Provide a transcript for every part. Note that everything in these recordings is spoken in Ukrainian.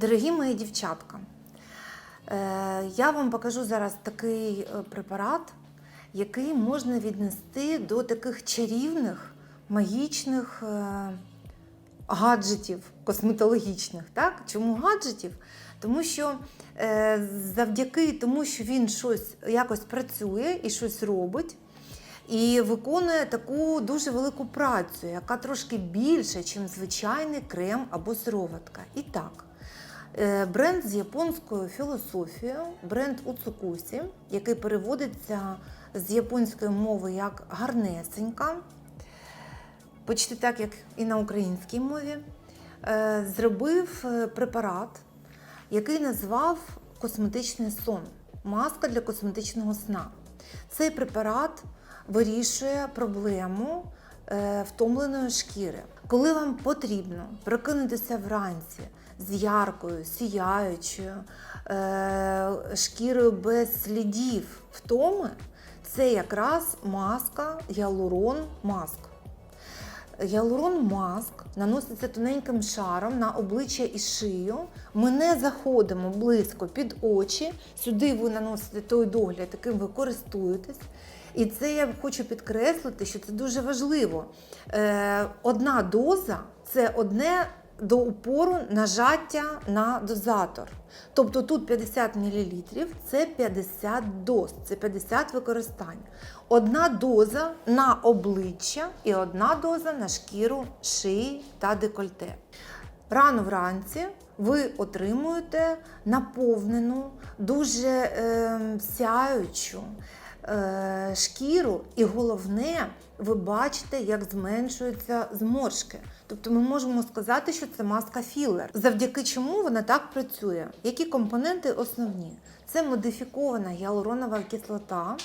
Дорогі мої дівчатка, е, я вам покажу зараз такий е, препарат, який можна віднести до таких чарівних, магічних е, гаджетів косметологічних. Так? Чому гаджетів? Тому що завдяки тому, що він щось якось працює і щось робить. І виконує таку дуже велику працю, яка трошки більша, ніж звичайний крем або сироватка. І так, бренд з японською філософією, бренд Уцукусі, який переводиться з японської мови як гарнесенька, почти так, як і на українській мові, е, зробив е, препарат, який назвав косметичний сон, маска для косметичного сна. Цей препарат вирішує проблему е, втомленої шкіри. Коли вам потрібно прокинутися вранці з яркою, сіяючою е, шкірою без слідів втоми, це якраз маска Ялурон Маск. Ялурон маск наноситься тоненьким шаром на обличчя і шию. Ми не заходимо близько під очі. Сюди ви наносите той догляд, яким ви користуєтесь. І це я хочу підкреслити, що це дуже важливо. Е, Одна доза це одне до упору нажаття на дозатор. Тобто тут 50 мл це 50 доз, це 50 використань. Одна доза на обличчя і одна доза на шкіру шиї та декольте. Рано вранці ви отримуєте наповнену, дуже е, сяючу шкіру, і головне, ви бачите, як зменшуються зморшки. Тобто ми можемо сказати, що це маска філер. Завдяки чому вона так працює? Які компоненти основні? Це модифікована гіалуронова кислота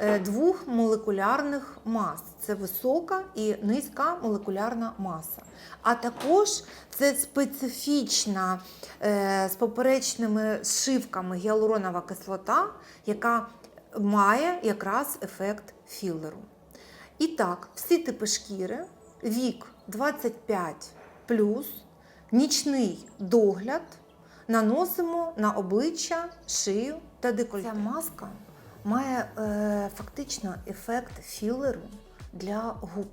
е, двох молекулярних мас. Це висока і низька молекулярна маса. А також це специфічна е, з поперечними зшивками гіалуронова кислота, яка має якраз ефект філеру. І так, всі типи шкіри, вік 25 нічний догляд наносимо на обличчя, шию та декольте. Ця маска має е, фактично ефект філеру для губ.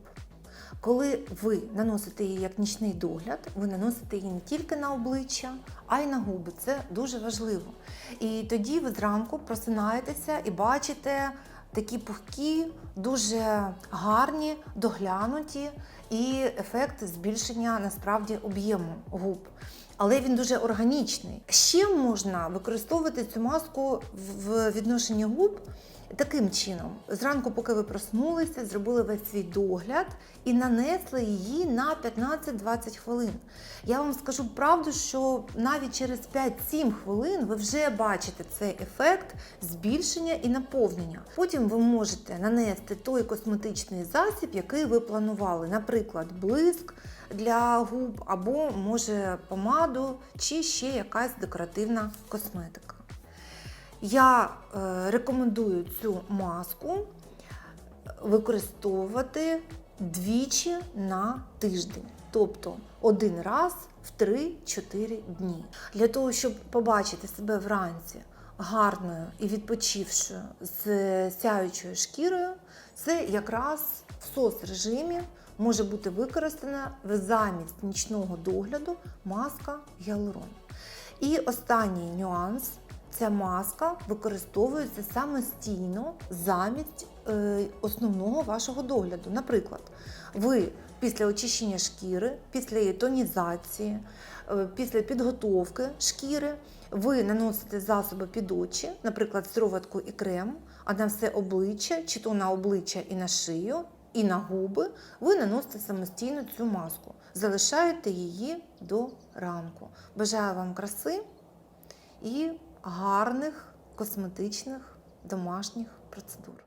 Коли ви наносите її як нічний догляд, ви наносите її не тільки на обличчя, а й на губи. Це дуже важливо. І тоді ви зранку просинаєтеся і бачите такі пухкі, дуже гарні, доглянуті і ефект збільшення насправді об'єму губ. Але він дуже органічний. Ще можна використовувати цю маску в відношенні губ таким чином: зранку, поки ви проснулися, зробили весь свій догляд і нанесли її на 15-20 хвилин. Я вам скажу правду, що навіть через 5-7 хвилин ви вже бачите цей ефект збільшення і наповнення. Потім ви можете нанести той косметичний засіб, який ви планували, наприклад, блиск для губ, або може помаду, чи ще якась декоративна косметика. Я е, рекомендую цю маску використовувати двічі на тиждень, тобто один раз в 3-4 дні. Для того, щоб побачити себе вранці гарною і відпочившою з сяючою шкірою, це якраз в сос-режимі може бути використана замість нічного догляду маска гіалурон. І останній нюанс. Ця маска використовується самостійно замість е, основного вашого догляду. Наприклад, ви після очищення шкіри, після її тонізації, е, після підготовки шкіри, ви наносите засоби під очі, наприклад, сироватку і крем, а на все обличчя, чи то на обличчя і на шию, і на губи, ви наносите самостійно цю маску. Залишаєте її до ранку. Бажаю вам краси і гарних косметичних домашніх процедур.